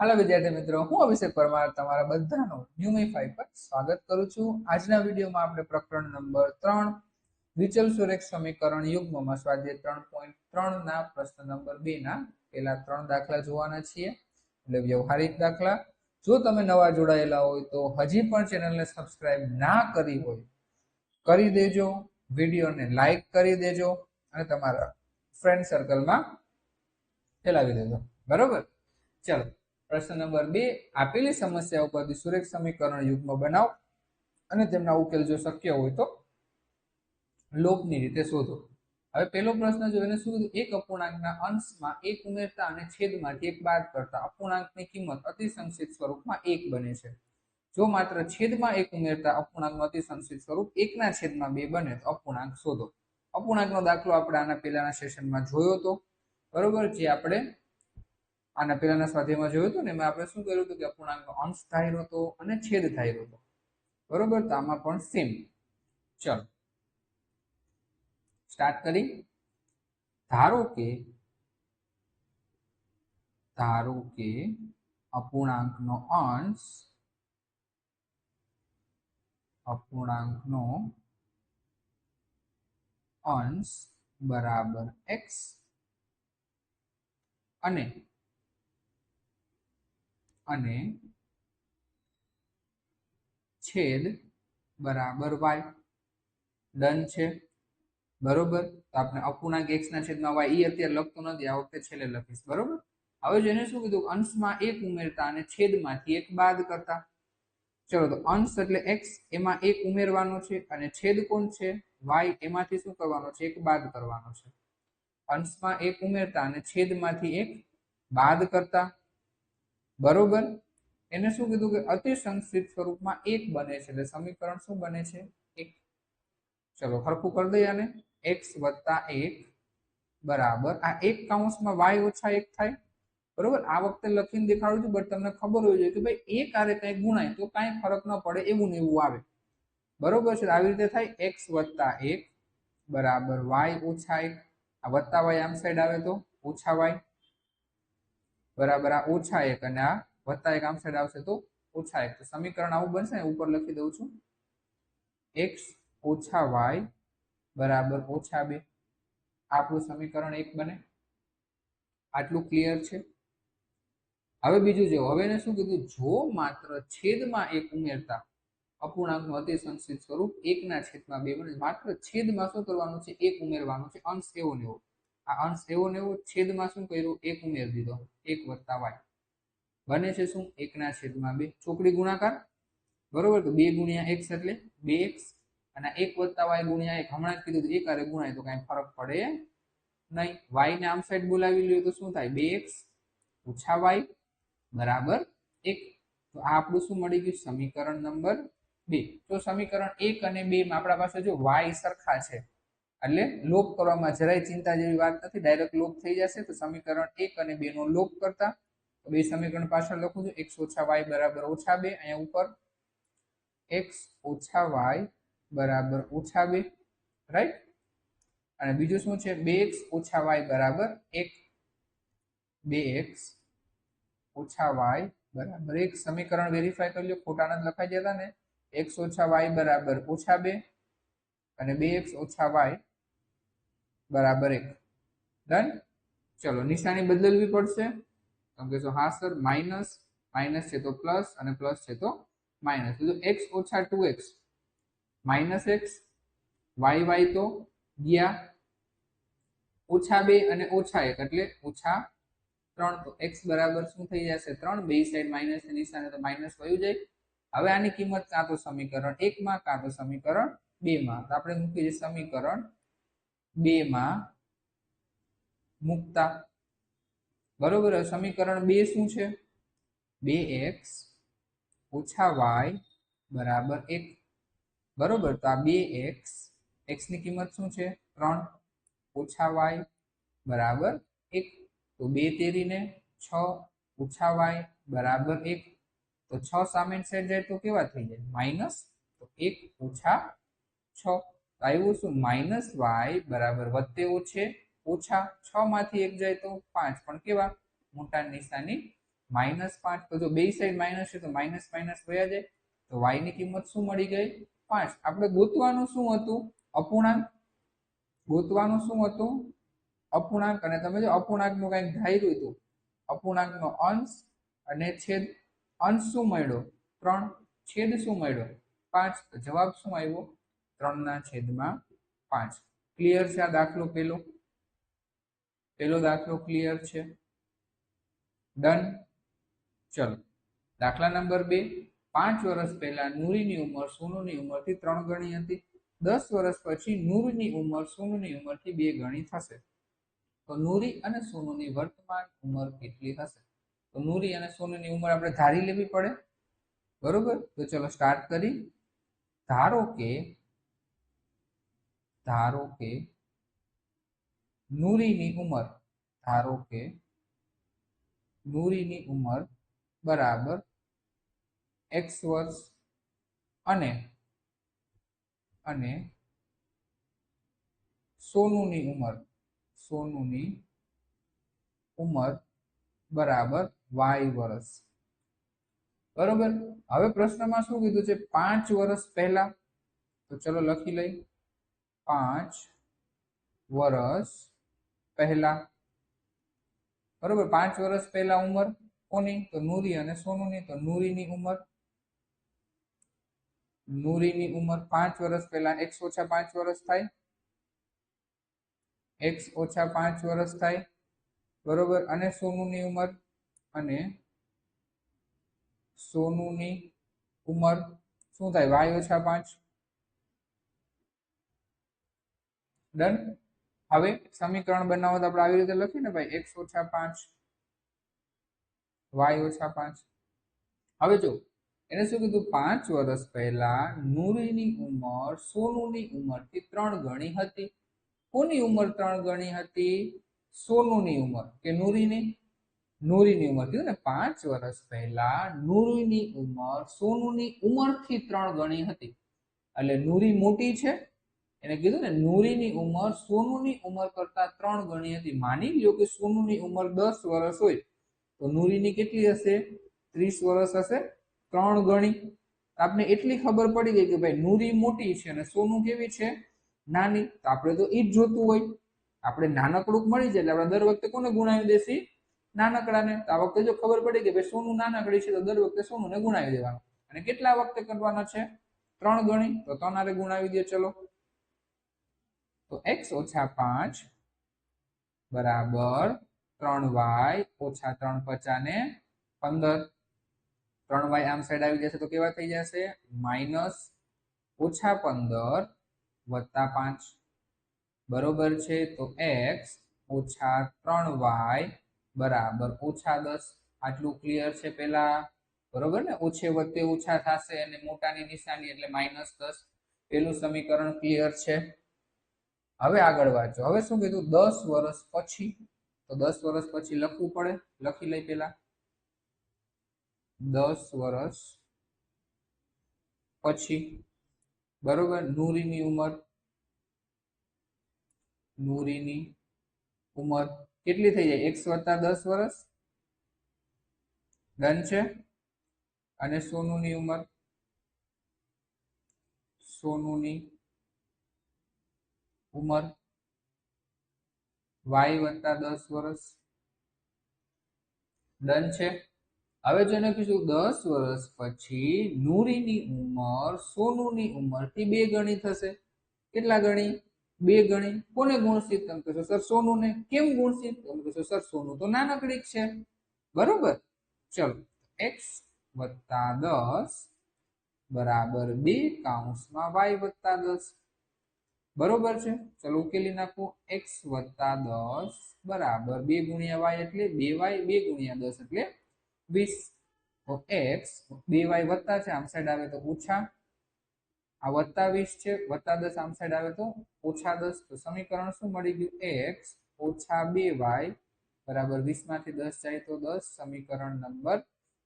હાલો વિદ્યાર્થી મિત્રો, હું અભિષેક પરમાર તમારા બધાનું ન્યુમિફાઈ પર સ્વાગત કરું છું. આજના વિડીયોમાં આપણે પ્રકરણ નંબર ત્રણ, વિચલ સુરેખ સમીકરણ યુગ્મમાં સ્વાધ્યાય ત્રણ પોઈન્ટ ત્રણ ના પ્રશ્ન નંબર બે ના પેલા ત્રણ દાખલા જોવાના છીએ, એટલે વ્યવહારિક દાખલા. જો તમે નવા જોડાયેલા હોય તો હજી પણ ચેનલને સબસ્ક્રાઇબ ના કરી હોય, કરી દેજો. વિડીયોને લાઈક કરી દેજો અને તમારા ફ્રેન્ડ સર્કલમાં ફેલાવી દેજો. બરોબર? ચલો. પ્રશ્ન નંબર બે, આપેલી સમસ્યા ઉપરથી સુરેખ સમીકરણ યુગ્મ બનાવો. અને તેમના ઉકેલ જો શક્ય હોય તો લોપની રીતે શોધો. હવે પહેલો પ્રશ્ન જો એને શું એક અપૂર્ણાંકના અંશમાં એક ઉમેરતા અને છેદમાંથી એક બાદ કરતા. અપૂર્ણાંકની કિંમત અતિસંક્ષિત સ્વરૂપમાં એક બને છે. જો માત્ર છેદમાં એક ઉમેરતા અપૂર્ણાંકનું અતિસંક્ષિત સ્વરૂપ એકના છેદમાં બે બને, તો અપૂર્ણાંક શોધો. અપૂર્ણાંકનો દાખલો આપણે આના પહેલાના સેશનમાં જોયો હતો બરોબર? જે આપણે આના પહેલાના સ્વાધ્યાયમાં જોયું હતું ને, એમાં આપણે શું કર્યું હતું કે અપૂર્ણાંકનો અંશ ધાર્યો હતો અને છેદ ધાર્યો હતો. બરોબર? તો આમાં પણ સેમ ચલો. સ્ટાર્ટ કરી. ધારો કે ધારો કે અપૂર્ણાંકનો અંશ અપૂર્ણાંકનો અંશ બરાબર એક્સ અને અને છેદ બરાબર વાય ડન છે. બરોબર? તો આપણે અપૂર્ણાંક એક્સ ના છેદમાં વાય ઈ અત્યારે લખતો નથી, આ વખતે છેલ્લે લખીશ. બરોબર? હવે જેને શું કીધું? અંશમાં એક ઉમેરતા અને છેદમાંથી એક બાદ કરતા. ચલો, તો અંશ એટલે એક્સ એમાં એક ઉમેરવાનો છે અને છેદ કોણ છે? વાય એમાંથી શું કરવાનો છે? એક બાદ કરવાનો છે. અંશમાં એક ઉમેરતા અને છેદમાંથી એક બાદ કરતા. બરોબર? એને શું કીધું કે અતિ સંક્ષિપ્ત સ્વરૂપમાં એક બને છે. એટલે સમીકરણ શું બને છે? એક. ચલો, હરખું કરી દઈએ આને. એક્સ વત્તા એક બરાબર. આ એક કાઉન્સમાં વાય ઓછા એક થાય. બરોબર? આ વખતે લખીને દેખાડું છું, બટ તમને ખબર હોવી જોઈએ કે ભાઈ, એક આરે કંઈ ગુણાય તો કાંઈ ફરક ન પડે, એવું ને એવું આવે. બરોબર છે? આવી રીતે થાય. એક્સ વત્તા એક બરાબર. વાય ઓછા એક. આ વત્તા વાય આમ સાઈડ આવે તો? ઓછા વાય બરાબર, આ ઓછા એક અને આ વત્તા એક આમ સાઈડ આવશે તો ઓછા એક. તો સમીકરણ આવું બનશે ને, ઉપર લખી દઉં છું. એક્સ ઓછા વાય બરાબર ઓછા બે. આપણું સમીકરણ એક બને. આટલું ક્લિયર છે? હવે બીજું જો હવે શું કીધું? જો માત્ર છેદમાં એક ઉમેરતા અપૂર્ણાંકનું અતિ સંક્ષિપ્ત સ્વરૂપ એકના છેદમાં બે બને. માત્ર છેદમાં શું કરવાનું છે? એક ઉમેરવાનું છે. અંશ એવો ને એવો. આ અંશ એવો ને એવો છેદમાં શું કર્યું? એક ઉમેરી દીધો. એક વત્તા વાય. બને છે શું? એકના છેદમાં બે. ચોકડી ગુણાકાર? બરોબર? તો બે ગુણ્યા એક્સ એટલે બે એક્સ. અને એક વત્તા વાય ગુણ્યા એક. હમણાં જ કીધું એક અરે ગુણાય તો કાંઈ ફરક પડે નહીં. વાય ને આમ સાઈડ બોલાવી લઈએ તો શું થાય? બે એક્સ ઓછા વાય બરાબર એક. તો આ આપણું શું મળી ગયું? સમીકરણ નંબર બે. તો સમીકરણ એક અને બે માં આપણા પાસે જો વાય સરખા છે એટલે લોપ કરવામાં જરાય ચિંતા જેવી વાત નથી. ડાયરેક્ટ લોપ થઈ જશે તો સમીકરણ એક અને બે નો લોપ કરતા. બે સમીકરણ પાછળ લખું છું. એક્સ ઓછા વાય બરાબર ઓછા બે. અહીંયા ઉપર એક્સ ઓછા વાય બરાબર ઓછા બે. રાઈટ અને બીજું શું છે? બે એક્સ ઓછા વાય બરાબર એક. બે એક્સ ઓછા વાય બરાબર એક. સમીકરણ વેરીફાઈ કરી લો. ખોટા નથી લખાઈ જતા ને. એક્સ ઓછા વાય બરાબર ઓછા બે. અને બે એક્સ ઓછા વાય બરાબર એક. ડન ચલો, નિશાની બદલવી પડશે. તમે કહેશો, હા, સર માઇનસ માઇનસ છે તો પ્લસ અને પ્લસ છે તો માઇનસ બીજું એક્સ ઓછા two x minus x y y તો ગયા ઓછા બે અને ઓછા એક, એટલે ઓછા ત્રણ. તો એક્સ બરાબર શું થઈ જશે? ત્રણ. બે સાઈડ માઇનસ નિશાને તો માઇનસ વયું જાય. હવે આની કિંમત કાં તો સમીકરણ એકમાં કાં તો સમીકરણ બેમાં તો આપણે મૂકી દઈએ સમીકરણ બે માં મૂકતા. બરોબર સમીકરણ બે શું છે? બે એક્સ ઓછા વાય બરાબર એક. બરોબર, તો આ બે એક્સ એક્સની કિંમત શું છે? ત્રણ ઓછા વાય બરાબર એક. તો બે તેરીને છ ઓછા વાય બરાબર એક. તો છ સામે સાઈડ જાય તો કેવા થઈ જાય? માઇનસ તો એક ઓછા છ. આવ્યું શું? માઇનસ વાય બરાબર વધતે ઓછે, ઓછા છ માંથી એક જાય તો પાંચ. પણ કેવા? મોટા નિશાની માઇનસ પાંચ. તો જો બે સાઈડ માઇનસ છે તો માઇનસ માઇનસ વયા જાય. તો વાયની કિંમત શું મળી ગઈ? પાંચ. આપણે ગોતવાનું શું હતું? અપૂર્ણાંક. ગોતવાનું શું હતું? અપૂર્ણાંક. અને તમે જો અપૂર્ણાંકનું કંઈક ધાર્યું હતું, અપૂર્ણાંકનો અંશ અને છેદ. અંશ શું મળ્યો? ત્રણ. છેદ શું મળ્યો? પાંચ. જવાબ શું આવ્યો? ત્રણના છેદમાં પાંચ. ક્લિયર છે આ દાખલો પેલો? પેલો દાખલો ક્લિયર છે. ડન ચલો. દાખલા નંબર બે. પાંચ વર્ષ પહેલા નૂરીની ઉંમર સોનુની ઉંમરથી ત્રણ ગણી હતી. દસ વર્ષ પછી નૂરની ઉંમર સોનુની ઉંમરથી બે ગણી થશે. તો નૂરી અને સોનુની વર્તમાન ઉંમર કેટલી થશે તો નૂરી અને સોનુની ઉંમર આપણે ધારી લેવી પડે. બરોબર? તો ચલો સ્ટાર્ટ કરી. ધારો કે ધારો કે નૂરીની ઉંમર, ધારો કે નૂરીની ઉંમર બરાબર એક્સ વર્ષ અને અને સોનુની ઉંમર સોનુની ઉંમર બરાબર વાય વર્ષ. બરોબર? હવે પ્રશ્નમાં શું કીધું છે? પાંચ વર્ષ પહેલા? તો ચલો લખી લઈ પાંચ વર્ષ પહેલા. બરોબર? પાંચ વર્ષ પહેલા ઉંમર કોની? તો નૂરી અને સોનુની. તો નૂરીની ઉંમર. નૂરીની ઉંમર પાંચ વર્ષ પહેલા. એક્સ ઓછા પાંચ વર્ષ થાય. એક્સ ઓછા પાંચ વર્ષ થાય. બરોબર? અને સોનુની ઉંમર. અને સોનુની ઉંમર શું થાય? વાય ઓછા પાંચ. ડન હવે સમીકરણ બનાવો તો આપણે આવી રીતે લખીએ ને ભાઈ એક્સ ઓછા પાંચ, વાય ઓછા પાંચ. હવે જો, એને શું કીધું? પાંચ વર્ષ પહેલા નૂરીની ઉંમર સોનુની ઉંમરથી ત્રણ ગણી હતી. કોની ઉંમર ત્રણ ગણી હતી? સોનુની ઉંમર કે નૂરીની? નૂરીની ઉંમર. કીધું ને, પાંચ વર્ષ પહેલા નૂરીની ઉંમર સોનુની ઉંમરથી ત્રણ ગણી હતી. એટલે નૂરી મોટી છે એને કીધું ને, નૂરીની ઉંમર સોનુની ઉંમર કરતા ત્રણ ગણી હતી. માની લ્યો કે સોનુની ઉંમર દસ વર્ષ હોય, તો નૂરીની કેટલી હશે? ત્રીસ વર્ષ હશે? ત્રણ ગણી. આપણે એટલી ખબર પડી ગઈ કે ભાઈ નૂરી મોટી છે અને સોનું કેવી છે? નાની. તો આપણે તો એ જ જોતું હોય. આપણે નાનકડું મળી જાય એટલે આપણે દર વખતે કોને ગુણાવી દેસી નાનકડાને. તો આ વખતે જો ખબર પડી કે ભાઈ સોનું નાનકડી છે, તો દર વખતે સોનુંને ગુણાવી દેવાનું. અને કેટલા વખતે કરવાના છે? ત્રણ ગણી. તો તમારે ગુણાવી દે, ચલો. તો એક્સ ઓછા પાંચ બરાબર ત્રણ વાય ઓછા ત્રણ પચાને પંદર. ત્રણ વાય આમ સાઈડ આવી જશે તો કેવા થઈ જશે? માઇનસ ઓછા પંદર વત્તા પાંચ. બરોબર છે? તો એક્સ ઓછા ત્રણ વાય બરાબર ઓછા દસ. આટલું ક્લિયર છે પેલા? બરોબર ને? ઓછે વત્તે ઓછા થશે અને મોટાની નિશાની એટલે માઇનસ દસ. પેલું સમીકરણ ક્લિયર છે. હવે આગળ વાંચો. હવે શું કીધું? દસ વર્ષ પછી. તો દસ વર્ષ પછી લખવું પડે? લખી લઈ પેલા. દસ વર્ષ પછી. બરોબર? નૂરીની ઉંમર. નૂરીની ઉંમર કેટલી થઈ જાય? એકસો વત્તા દસ વર્ષ? ડન છે? અને સોનુની ઉંમર? સોનુની ઉંમર? વાય વત્તા દસ વર્ષ ડન છે? હવે જેને કીધું, દસ વર્ષ પછી નૂરીની ઉંમર સોનુની ઉંમરથી બે ગણી થશે. કેટલા ગણી? બે ગણી. કોને ગુણસિત તમે કહેશો, સર, સોનુને કેમ ગુણસિત તમે કહેશો, સર, સોનું તો નાનકડી છે. બરોબર? ચલો એક્સ વત્તા દસ બરાબર બે કાઉન્સમાં વાય વત્તા દસ. બરોબર છે? ચલો ઉકેલી નાખો. એક્સ વત્તા દસ બરાબર બે ગુણ્યા વાય એટલે બે વાય બે ગુણ્યા દસ એટલે વીસ. એક્સ બે વાય વત્તા છે, આમ સાઈડ આવે તો ઓછા. આ વત્તા વીસ છે, વત્તા દસ આમ સાઈડ આવે તો ઓછા દસ. તો સમીકરણ શું મળી ગયું? એક્સ ઓછા બે વાય બરાબર વીસમાંથી દસ જાય તો દસ, સમીકરણ નંબર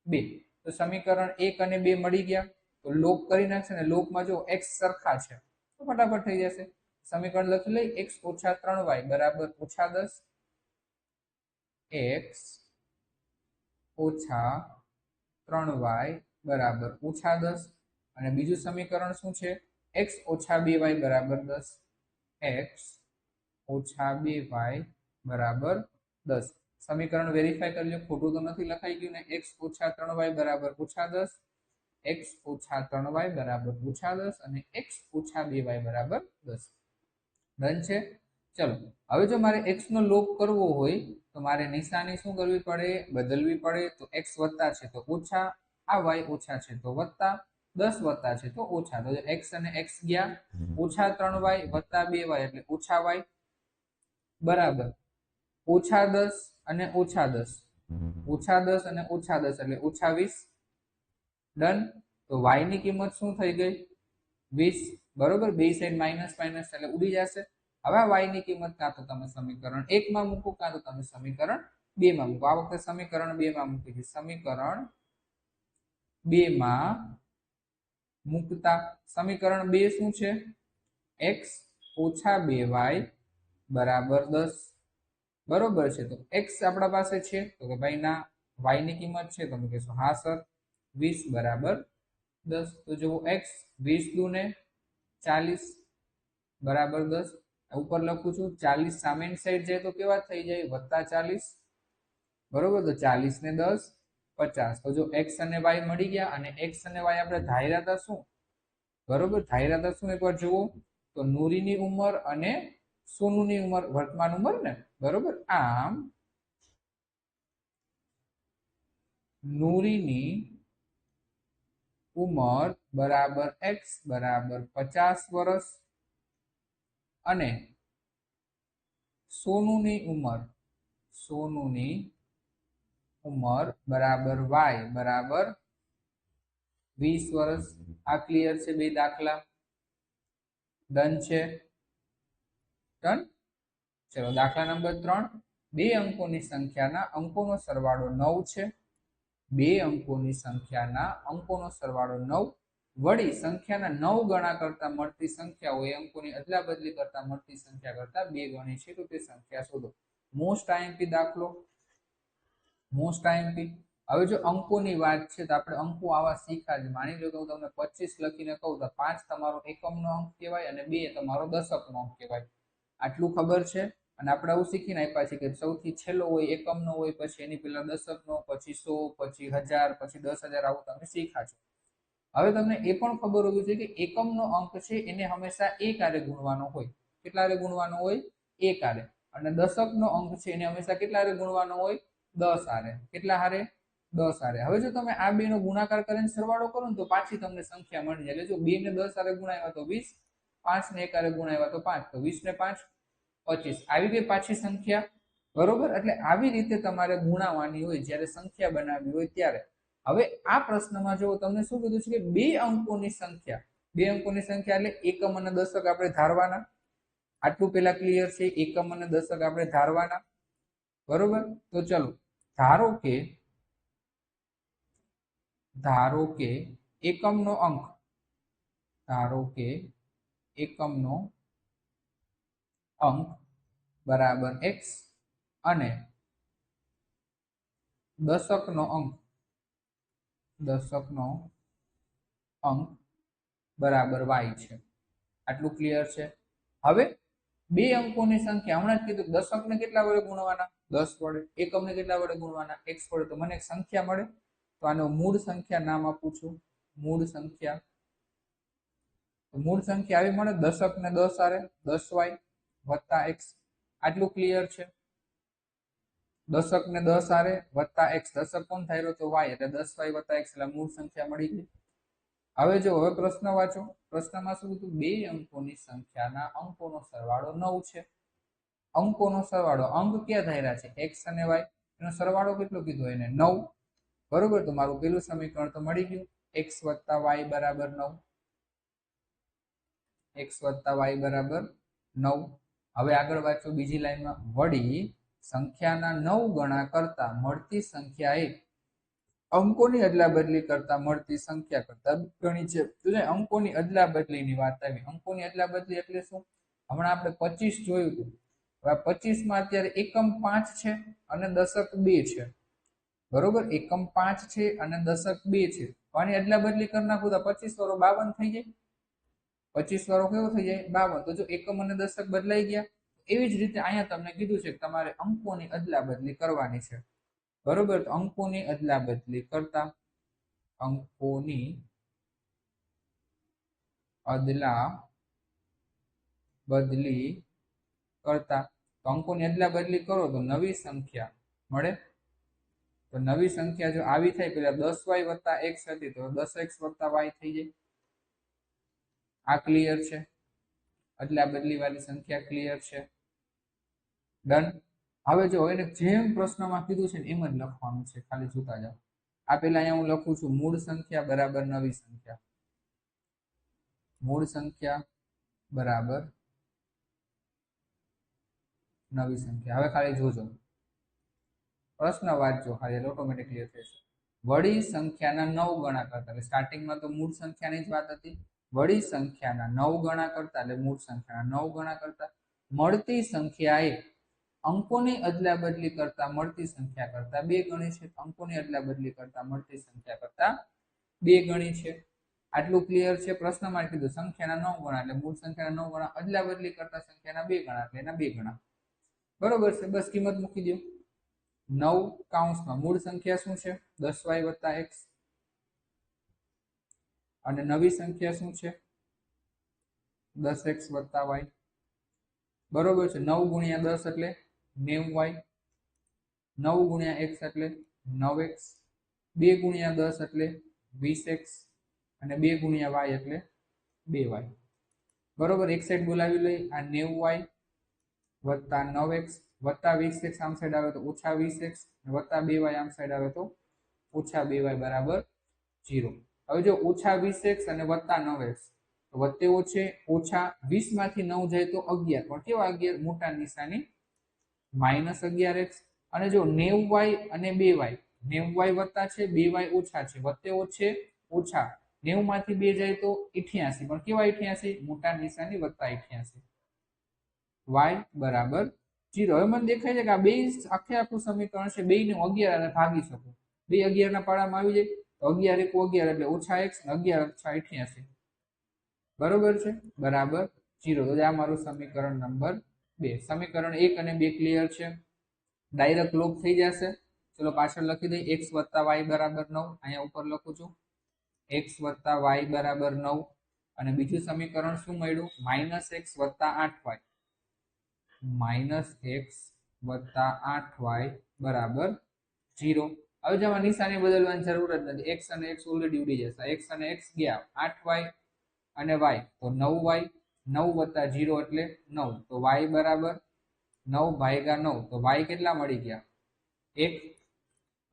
બે. તો સમીકરણ એક અને બે મળી ગયા. તો લોપ કરી નાખશે ને લોકમાં જો એક્સ સરખા છે, તો ફટાફટ થઈ જશે. સમીકરણ લખી લઈ એક્સ ઓછા ત્રણ વાય બરાબર ઓછા દસ એક્સ ઓછા ત્રણ વાય બરાબર ઓછા દસ, અને બીજું સમીકરણ શું છે? એક્સ ઓછા બે વાય બરાબર દસ એક્સ ઓછા બે વાય બરાબર દસ. સમીકરણ વેરીફાઈ કરજો, ખોટું તો નથી લખાઈ ગયું ને એક્સ ઓછા ત્રણ વાય બરાબર ઓછા દસ એક્સ ઓછા ત્રણ વાય બરાબર ઓછા દસ, અને એક્સ ઓછા બે વાય બરાબર દસ. ડન છે? ચલો હવે જો મારે એક્સ નો લોપ કરવો હોય તો મારે નિશાની શું કરવી પડે? બદલવી પડે? તો એક્સ વત્તા છે તો ઓછા આ વાય ઓછા છે તો વત્તા દસ વત્તા છે તો ઓછા. તો એક્સ અને એક્સ ગયા ઓછા ત્રણ વાય વત્તા બે વાય એટલે ઓછા વાય બરાબર. ઓછા દસ અને ઓછા દસ. ઓછા દસ અને ઓછા દસ એટલે ઓછા વીસ. ડન? તો વાયની કિંમત શું થઈ ગઈ? વીસ બરોબર? બે સાઈડ માઇનસ માઇનસ એટલે ઉડી જશે. હવે વાયની કિંમત કાં તો તમે સમીકરણ એકમાં મૂકો, કાં તો તમે સમીકરણ બે માં મૂકો. આ વખતે સમીકરણ બે માં મૂકી છે સમીકરણ બે માં મૂકતા સમીકરણ બે શું છે? એક્સ ઓછા બે વાય બરાબર દસ. બરોબર છે? તો એક્સ આપણા પાસે છે? તો કે ભાઈ ના વાયની કિંમત છે? તમે કહેશો, હા, સર. વીસ બરાબર દસ. તો જુઓ એક્સ વીસ દુને ચાલીસ બરાબર દસ. ઉપર લખું છું, ચાલીસ સામેની સાઈડ જાય તો કેવા થઈ જાય? વત્તા ચાલીસ. બરોબર? તો ચાલીસ ને દસ, પચાસ. તો જો એક્સ અને વાય મળી ગયા અને એક્સ અને વાય આપણે ધાર્યા હતા શું? બરોબર? ધાર્યા હતા શું? એકવાર જુઓ. તો નૂરીની ઉંમર અને સોનુની ઉંમર, વર્તમાન ઉંમર ને? બરોબર? આમ નૂરીની ઉંમર બરાબર એક્સ, બરાબર પચાસ વર્ષ અને સોનુની ઉંમર સોનુની ઉંમર બરાબર વાય, બરાબર વીસ વર્ષ આ ક્લિયર છે બે દાખલા? ડન છે? ડન? ચલો, દાખલા નંબર ત્રણ. બે અંકોની સંખ્યાના અંકોનો સરવાળો નવ છે. બે અંકોની સંખ્યાના અંકોનો સરવાળો નવ. વળી સંખ્યાના નવ ગણા કરતા મળતી સંખ્યા હોય, અંકોની અદલા બદલી કરતા મળતી સંખ્યા કરતા બે ગણી છે, તો તે સંખ્યા શોધો. મોસ્ટ આઈએમપી દાખલો. મોસ્ટ આઈએમપી હવે જો અંકોની વાત છે, તો આપણે અંકો આવા શીખા જ માની લો કે હું તમને પચીસ લખીને કહું, તો પાંચ તમારો એકમનો અંક કહેવાય અને બે તમારો દશકનો અંક કહેવાય. આટલું ખબર છે? અને આપણે આવું શીખીને આપ્યા છે કે સૌથી છેલ્લો હોય, એકમનો હોય, પછી એની પહેલા દશકનો, પછી સો, પછી હજાર, પછી દસ હજાર આવું તમે શીખા છો. હવે તમને એ પણ ખબર હોવી જોઈએ કે એકમનો અંક છે, એને હંમેશા એક આરે ગુણવાનો હોય. કેટલા આરે ગુણવાનો હોય? એક આરે. અને દશકનો અંક છે, એને હંમેશા કેટલા આરે ગુણવાનો હોય? દસ આરે. કેટલા હારે દસ આરે. હવે જો તમે આ બે નો ગુણાકાર કરીને સરવાળો કરો ને તો પાછી તમને સંખ્યા મળી જાય. જો બે ને દસ આરે ગુણાવ્યા તો વીસ પાંચ ને એક આરે ગુણાવ્યા તો પાંચ, તો વીસ ને પાંચ, પચીસ. આવી ગઈ પાછી સંખ્યા. બરોબર? એટલે આવી રીતે તમારે ગુણાવવાની હોય, જ્યારે સંખ્યા બનાવવી હોય ત્યારે. હવે આ પ્રશ્નમાં જો તમને શું કીધું છે કે બે અંકોની સંખ્યા, બે અંકોની સંખ્યા એટલે એકમ અને દશક આપણે ધારવાના. આટલું પેલા ક્લિયર છે, એકમ અને દશક આપણે ધારવાના. બરોબર? તો ચલો, ધારો કે ધારો કે એકમનો અંક, ધારો કે એકમનો અંક બરાબર એક્સ અને દશકનો અંક દશકનો અંક બરાબર વાય છે. આટલું ક્લિયર છે? હવે બે અંકોની સંખ્યા, હમણાં જ કીધું, દશકને કેટલા વડે ગુણવાના? દસ વડે. એકમને કેટલા વડે ગુણવાના? એક્સ વડે. તો મને એક સંખ્યા મળે. તો આનો મૂળ સંખ્યા નામ આપું છું. મૂળ સંખ્યા. મૂળ સંખ્યા આવી મળે. દશક ને દસ આરે દસ વાય વત્તા એક્સ. આટલું ક્લિયર છે? દશક ને દસ આરે વત્તા એક્સ દશક કોણ થાય તો વાય એટલે દસ વાય વત્તા એક્સ એટલે મૂળ સંખ્યા મળી ગઈ. હવે જો, હવે પ્રશ્ન વાંચો. પ્રશ્નમાં શું હતું? બે અંકોની સંખ્યાના અંકોનો સરવાળો નવ છે. અંકોનો સરવાળો અંક ક્યાં ધાર્યા છે? એક્સ અને વાય એનો સરવાળો કેટલો કીધો? એને નવ. બરોબર? તો મારું પેલું સમીકરણ તો મળી ગયું. એક્સ વત્તા વાય બરાબર નવ. એક્સ વત્તા વાય બરાબર નવ. હવે આગળ વાંચો. બીજી લાઈનમાં વળી સંખ્યાના નવ ગણા કરતા મળતી સંખ્યા એ અંકોની અદલા બદલી કરતા મળતી સંખ્યા કરતા ગણી છે. તો અંકોની અદલા બદલીની વાત આવી. અંકોની અદલા બદલી એટલે શું? હમણાં આપણે પચીસ જોયું હતું. હવે પચીસમાં અત્યારે એકમ પાંચ છે અને દશક બે છે. બરોબર? એકમ પાંચ છે અને દશક બે છે. આની અદલા બદલી કરી નાખું તો પચીસ વાળો બાવન થઈ જાય. પચીસ વાળો કેવો થઈ જાય? બાવન. તો જો એકમ અને દશક બદલાઈ ગયા. એવી જ રીતે અહીંયા તમને કીધું છે કે તમારે અંકોની અદલા બદલી કરવાની છે. બરોબર? તો અંકોની અદલા બદલી કરતા અંકોની અદલા બદલી કરતા તો અંકોની અદલા બદલી કરો તો નવી સંખ્યા મળે. તો નવી સંખ્યા જો આવી થાય પેલા દસ વાય વત્તા એક્સ હતી તો દસ એક્સ વત્તા વાય થઈ જાય. આ ક્લિયર છે? અદલા બદલી વાળી સંખ્યા ક્લિયર છે? ડન હવે જો એને જેમ પ્રશ્નમાં કીધું છે એમ જ લખવાનું છે. ખાલી જોતા જાઓ. આ પેલા અહીંયા હું લખું છું, મૂળ સંખ્યા બરાબર નવી સંખ્યા. મૂળ સંખ્યા બરાબર નવી સંખ્યા. હવે ખાલી જોજો. પ્રશ્ન વાંચજો. ખાલી ઓટોમેટિક ક્લિયર થશે. વળી સંખ્યાના નવ ગણા કરતા સ્ટાર્ટિંગમાં તો મૂળ સંખ્યાની જ વાત હતી. વળી સંખ્યાના નવ ગણા કરતા એટલે મૂળ સંખ્યાના નવ ગણા કરતા મળતી સંખ્યાએ અંકોની અદલા બદલી કરતા મળતી સંખ્યા કરતા બે ગણી છે. અંકોની અદલા બદલી કરતા મળતી સંખ્યા કરતા બે ગણી છે. આટલું ક્લિયર છે? પ્રશ્નમાં કીધું સંખ્યાના નવ ગણા એટલે મૂળ સંખ્યાના નવ ગણા અદલા બદલી કરતા સંખ્યાના બે ગણા એટલે એના બે ગણા. બરોબર છે? બસ કિંમત મૂકી દો નવ કાઉન્સમાં મૂળ સંખ્યા શું છે? દસ વાય વત્તા એક્સ. અને નવી સંખ્યા શું છે? દસ એક્સ વત્તા વાય. બરોબર છે. નવ ગુણ્યા દસ એટલે નેવું વાય. નવ ગુણ્યા એક્સ એટલે નવ એક્સ. બે ગુણ્યા દસ એટલે વીસ એક્સ. અને બે ગુણ્યા વાય એટલે બે વાય. બરોબર? એક સાઈડ બોલાવી લઈ. આ નેવું વાય વત્તા નવ એક્સ. વત્તા વીસ એક્સ આમ સાઈડ આવે તો ઓછા વીસ એક્સ. વત્તા બે વાય આમ સાઈડ આવે તો ઓછા બે વાય બરાબર જીરો હવે જો ઓછા વીસ એક્સ અને વત્તા નવ એક્સ તો વત્તે ઓછે ઓછા વીસમાંથી નવ જાય તો અગિયાર. પણ કેવા અગિયાર? મોટા નિશાની માઇનસ અગિયાર એક્સ અને જો નેવ વાય અને બે વાય નેવ વાય વત્તા છે, બે વાય ઓછા છે. વત્તે ઓછે ઓછા નેવમાંથી બે જાય તો ઇઠ્યાસી. પણ કેવા ઇઠ્યાસી? મોટા નિશાની વત્તા ઇઠ્યાસી. વાય બરાબર જીરો હવે મને દેખાય છે કે આ બે આખે આખું સમીકરણ છે. બે ને અગિયાર અને ભાગી શકું. બે અગિયાર ના પાડામાં આવી જાય. અગિયાર એક અગિયાર એટલે ઓછા એક્સ અગિયાર ઓછા અઠ્યાસી. બરોબર છે? બરાબર. જીરો. તો આ મારું સમીકરણ નંબર બે. સમીકરણ એક અને બે ક્લિયર છે. ડાયરેક્ટ લોપ થઈ જશે. ચલો પાછળ લખી દઈએ. એક્સ વત્તા વાય બરાબર નવ. અહીંયા ઉપર લખું છું. એક્સ વત્તા વાય બરાબર નવ. અને બીજું સમીકરણ શું મળ્યું? માઇનસ એક્સ વત્તા આઠ વાય માઇનસ એક્સ વત્તા આઠ વાય બરાબર જીરો. હવે જેમાં નિશાની બદલવાની જરૂર જ નથી. એક્સ અને એક્સ ઓલરેડી ઉડી જશે. એક્સ અને એક્સ ગયા. આઠ વાય અને વાય તો નવ વાય નવ વત્તા જીરો એટલે નવ. તો વાય બરાબર નવ ભાગ્યા નવ. તો વાય કેટલા મળી ગયા? એક.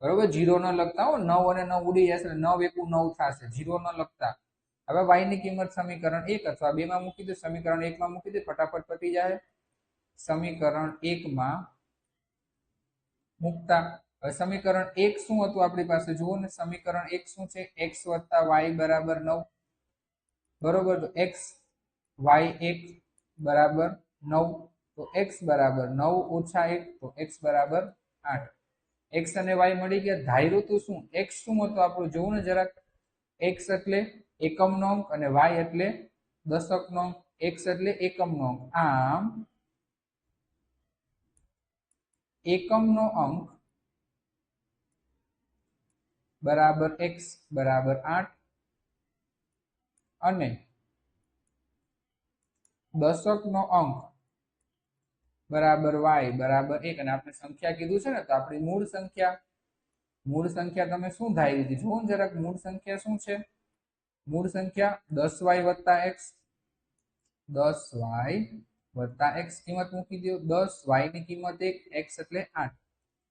બરોબર? જીરો ન લખતા હો. નવ અને નવ ઉડી જશે નવ એકું નવ થશે. જીરો ન લખતા. હવે વાયની કિંમત સમીકરણ એક અથવા બેમાં મૂકી દે. સમીકરણ એકમાં મૂકી દે. ફટાફટ પતી જાય. સમીકરણ એકમાં મૂકતા સમીકરણ એક શું હતું આપણી પાસે? જુઓ ને, સમીકરણ એક શું છે? એક્સ વત્તા વાય બરાબર નવ. બરોબર? તો એક્સ વાય એક બરાબર નવ. તો એક્સ બરાબર નવ ઓછા એક, તો એક્સ બરાબર આઠ. એક્સ અને વાય મળી ગયા. ધાર્યું તો શું? એક્સ શું હતું આપણું? જોવું ને જરાક. એક્સ એટલે એકમનો અંક અને વાય એટલે દશકનો અંક. એક્સ એટલે એકમનો અંક. આમ, એકમનો અંક બરાબર એક્સ બરાબર આઠ. અને દશકનો અંક બરાબર વાય બરાબર એક. અને આપણે સંખ્યા કીધું છે ને, તો આપણી મૂળ સંખ્યા મૂળ સંખ્યા તમે શું ધારી હતી જુઓ જરાક, મૂળ સંખ્યા શું છે? મૂળ સંખ્યા દસ વાય વત્તા એક્સ દસ વાય વત્તા એક્સ કિંમત મૂકી દો. દસ વાયની કિંમત એક એક્સ એટલે આઠ.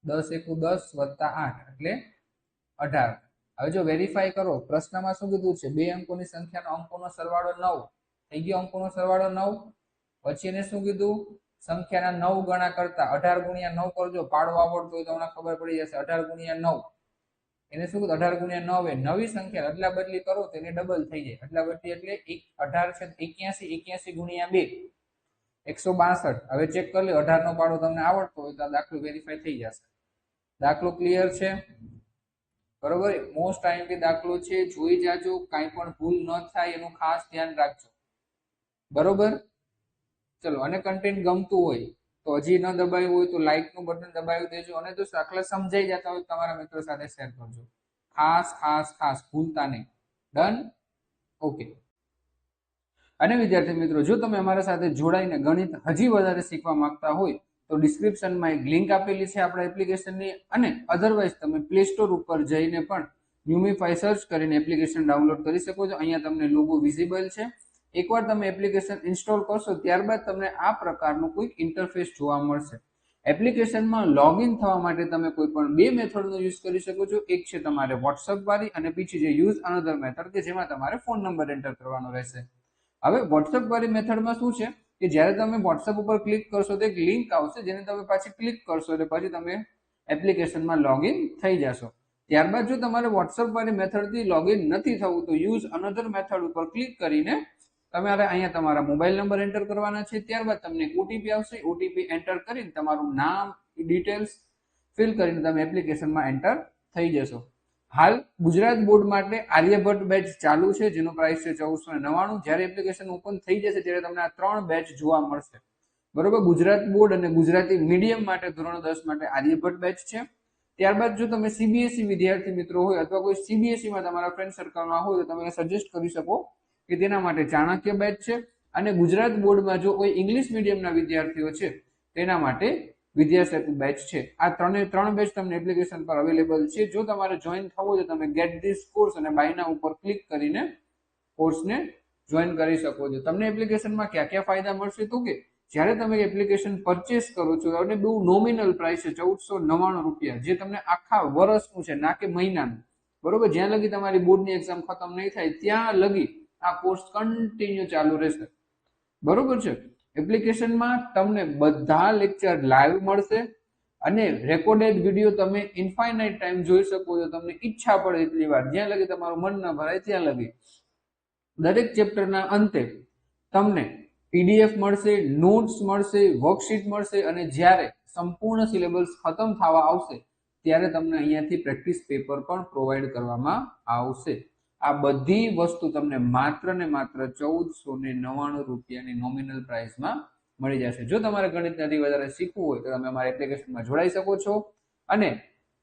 દસ એકુ દસ વત્તા આઠ એટલે અઢાર. હવે જો વેરીફાઈ કરો, પ્રશ્નમાં શું કીધું છે? બે અંકોની સંખ્યાનો અંકોનો સરવાળો નવ. થઈ ગયો અંકોનો સરવાળો નવ. પછી એને શું કીધું? સંખ્યાના નવ ગણા કરતા અઢાર ગુણ્યા નવ કરજો પાડો આવડતો હોય તો તમને ખબર પડી જશે. અઢાર ગુણ્યા નવ. એને શું કીધું? અઢાર ગુણ્યા નવ એ નવી સંખ્યા. અદલા બદલી કરો તો એને ડબલ થઈ જાય. અદલા બદલી એટલે એક અઢાર છે એક્યાસી એક્યાસી ગુણ્યા બે. એકસો બાસઠ. હવે ચેક કરી લો. અઢાર નો પાડો તમને આવડતો હોય તો દાખલો વેરીફાઈ થઈ જશે. દાખલો ક્લિયર છે? બરોબર? મોસ્ટ આઈએમપી દાખલો છે, જોઈ જાજો, કાંઈ પણ ભૂલ ન થાય, એનું ખાસ ધ્યાન રાખજો. બરોબર? ચલો, અને કન્ટેન્ટ ગમતું હોય, તો હજી ન દબાવ્યું હોય, તો લાઈકનું બટન દબાવી દેજો, અને જો દાખલા સમજાઈ જતા હોય તમારા મિત્રો સાથે શેર કરજો. ખાસ ખાસ ખાસ, ભૂલતા નહીં. ડન ઓકે અને વિદ્યાર્થી મિત્રો, જો તમે અમારા સાથે જોડાઈને ગણિત હજી વધારે શીખવા માંગતા હોય તો ડિસ્ક્રિપ્શનમાં એક લિંક આપેલી છે આપણા એપ્લિકેશનની અને અધરવાઇઝ તમે પ્લે સ્ટોર ઉપર જઈને પણ ન્યુમિફાઈ સર્ચ કરીને એપ્લિકેશન ડાઉનલોડ કરી શકો છો. અહીંયા તમને લોગો વિઝિબલ છે. એકવાર તમે એપ્લિકેશન ઇન્સ્ટોલ કરશો, ત્યારબાદ તમને આ પ્રકારનું કોઈક ઇન્ટરફેસ જોવા મળશે. એપ્લિકેશનમાં લોગિન થવા માટે તમે કોઈ પણ બે મેથડનો યુઝ કરી શકો છો. એક છે તમારે વોટ્સઅપ વાળી અને બીજી છે યુઝ અનધર મેથડ કે જેમાં તમારે ફોન નંબર એન્ટર કરવાનો રહેશે. હવે વોટ્સઅપ વાળી મેથડમાં શું છે? કે જ્યારે તમે વોટ્સઅપ ઉપર ક્લિક કરશો તો એક લિંક આવશે જેને તમે પાછી ક્લિક કરશો એટલે પછી તમે એપ્લિકેશનમાં લોગિન થઈ જશો. ત્યારબાદ જો તમારે વોટ્સઅપ વાળી મેથડથી લોગિન નથી થવું તો યુઝ અનધર મેથડ ઉપર ક્લિક કરીને તમારે અહીંયા તમારા મોબાઈલ નંબર એન્ટર કરવાના છે. ત્યારબાદ તમને ઓટીપી આવશે. ઓટીપી એન્ટર કરીને તમારું નામ ડિટેલ્સ ફિલ કરીને તમે એપ્લિકેશનમાં એન્ટર થઈ જશો. હાલ ગુજરાત બોર્ડ માટે આર્યભટ્ટ બેચ ચાલુ છે, જેનો પ્રાઇસ છે ચૌદસો નવ્વાણું. જ્યારે એપ્લિકેશન ઓપન થઈ જશે ત્યારે તમને આ ત્રણ બેચ જોવા મળશે. બરોબર? ગુજરાત બોર્ડ અને ગુજરાતી મીડિયમ માટે ધોરણ દસ માટે આર્યભટ્ટ બેચ છે. ત્યારબાદ જો તમે સીબીએસઈ વિદ્યાર્થી મિત્રો હોય અથવા કોઈ સીબીએસઈમાં તમારા ફ્રેન્ડ સર્કલમાં હોય તો તમે સજેસ્ટ કરી શકો કે તેના માટે ચાણક્ય બેચ છે. અને ગુજરાત બોર્ડમાં જો કોઈ ઇંગ્લિશ મીડિયમના વિદ્યાર્થીઓ છે, તેના માટે વિદ્યાસેતુ બેચ છે. આ ત્રણે ત્રણ બેચ તમને એપ્લિકેશન પર અવેલેબલ છે. જો તમારે જોઈન થવું હોય તો તમે ગેટ ધીસ કોર્સ અને બાયના ઉપર ક્લિક કરીને કોર્સને જોઈન કરી શકો છો. તમને એપ્લિકેશનમાં ક્યાં ક્યાં ફાયદા મળશે તો કે જ્યારે તમે એપ્લિકેશન પરચેસ કરો છો, અને બહુ નોમિનલ પ્રાઇસ છે, ચૌદસો નવ્વાણું રૂપિયા, જે તમને આખા વર્ષનું છે, ના કે મહિનાનું. બરોબર? જ્યાં લગી તમારી બોર્ડની એક્ઝામ ખતમ નહીં થાય, ત્યાં લગી આ કોર્સ કન્ટિન્યુ ચાલુ રહેશે. બરોબર છે? એપ્લિકેશનમાં તમને બધા લેક્ચર લાઈવ મળશે અને રેકોર્ડેડ વીડિયો તમે ઇન્ફાઇનાઇટ ટાઈમ જોઈ શકો છો. તમને ઈચ્છા પડે એટલી વાર. જ્યાં લગી તમારું મન ન ભરાય, ત્યાં લગી. દરેક ચેપ્ટરના અંતે તમને પીડીએફ મળશે નોટ્સ મળશે વર્કશીટ મળશે અને જ્યારે સંપૂર્ણ સિલેબસ ખતમ થવા આવશે, ત્યારે તમને અહીંયાથી પ્રેક્ટિસ પેપર પણ પ્રોવાઈડ કરવામાં આવશે. આ બધી વસ્તુ તમને માત્ર ને માત્ર ચૌદસો ને નવ્વાણું રૂપિયાની નોમિનલ પ્રાઇસમાં મળી જશે. જો તમારે ગણિતમાંથી વધારે શીખવું હોય તો તમે અમારી એપ્લિકેશનમાં જોડાઈ શકો છો. અને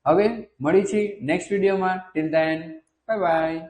હવે મળી છીએ નેક્સ્ટ વિડીયોમાં ટિલ ધેન બાય બાય